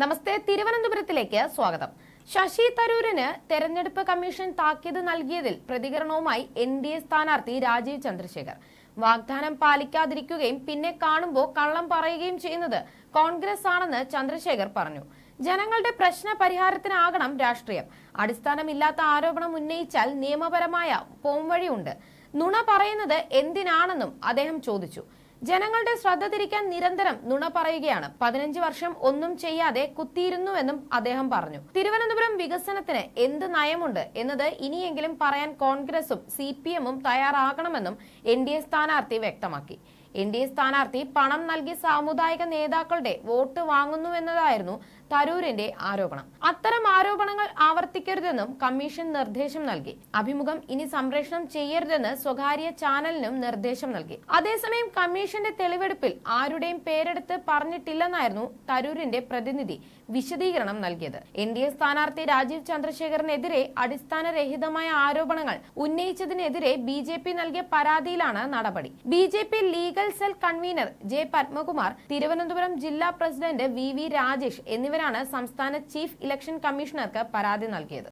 നമസ്തേ തിരുവനന്തപുരത്തിലേക്ക് സ്വാഗതം. ശശി തരൂരിന് തെരഞ്ഞെടുപ്പ് കമ്മീഷൻ താക്കീത് നൽകിയതിൽ പ്രതികരണവുമായി എൻ ഡി എ സ്ഥാനാർത്ഥി രാജീവ് ചന്ദ്രശേഖർ. വാഗ്ദാനം പാലിക്കാതിരിക്കുകയും പിന്നെ കാണുമ്പോൾ കള്ളം പറയുകയും ചെയ്യുന്നത് കോൺഗ്രസ് ആണെന്ന് ചന്ദ്രശേഖർ പറഞ്ഞു. ജനങ്ങളുടെ പ്രശ്ന പരിഹാരത്തിനാകണം രാഷ്ട്രീയം. അടിസ്ഥാനമില്ലാത്ത ആരോപണം ഉന്നയിച്ചാൽ നിയമപരമായ പോംവഴിയുണ്ട്. നുണ പറയുന്നത് എന്തിനാണെന്നും അദ്ദേഹം ചോദിച്ചു. ജനങ്ങളുടെ ശ്രദ്ധ തിരിക്കാൻ നിരന്തരം നുണ പറയുകയാണ്. പതിനഞ്ച് വർഷം ഒന്നും ചെയ്യാതെ കുത്തിയിരുന്നുവെന്നും അദ്ദേഹം പറഞ്ഞു. തിരുവനന്തപുരം വികസനത്തിന് എന്ത് നയമുണ്ട് എന്നത് ഇനിയെങ്കിലും പറയാൻ കോൺഗ്രസും സി പി എമ്മും തയ്യാറാകണമെന്നും എൻ ഡി എ സ്ഥാനാർത്ഥി വ്യക്തമാക്കി. എൻ ഡി എ സ്ഥാനാർത്ഥി പണം നൽകി സാമുദായിക നേതാക്കളുടെ വോട്ട് വാങ്ങുന്നുവെന്നതായിരുന്നു തരൂരിന്റെ ആരോപണം. അത്തരം ആരോപണങ്ങൾ ആവർത്തിക്കരുതെന്നും കമ്മീഷൻ നിർദ്ദേശം നൽകി. അഭിമുഖം ഇനി സംപ്രേഷണം ചെയ്യരുതെന്ന് സ്വകാര്യ ചാനലിനും നിർദ്ദേശം നൽകി. അതേസമയം കമ്മീഷന്റെ തെളിവെടുപ്പിൽ ആരുടെയും പേരെടുത്ത് പറഞ്ഞിട്ടില്ലെന്നായിരുന്നു തരൂരിന്റെ പ്രതിനിധി വിശദീകരണം നൽകിയത്. എൻ ഡി എ സ്ഥാനാർത്ഥി രാജീവ് ചന്ദ്രശേഖറിനെതിരെ അടിസ്ഥാനരഹിതമായ ആരോപണങ്ങൾ ഉന്നയിച്ചതിനെതിരെ ബി ജെ പി നൽകിയ പരാതിയിലാണ് നടപടി. B J P legal cell convener J Padmakumar Thiruvananthapuram ജില്ലാ പ്രസിഡന്റ് വി വി രാജേഷ് എന്നിവരാണ് സംസ്ഥാന ചീഫ് ഇലക്ഷൻ കമ്മീഷണർക്ക് പരാതി നൽകിയത്.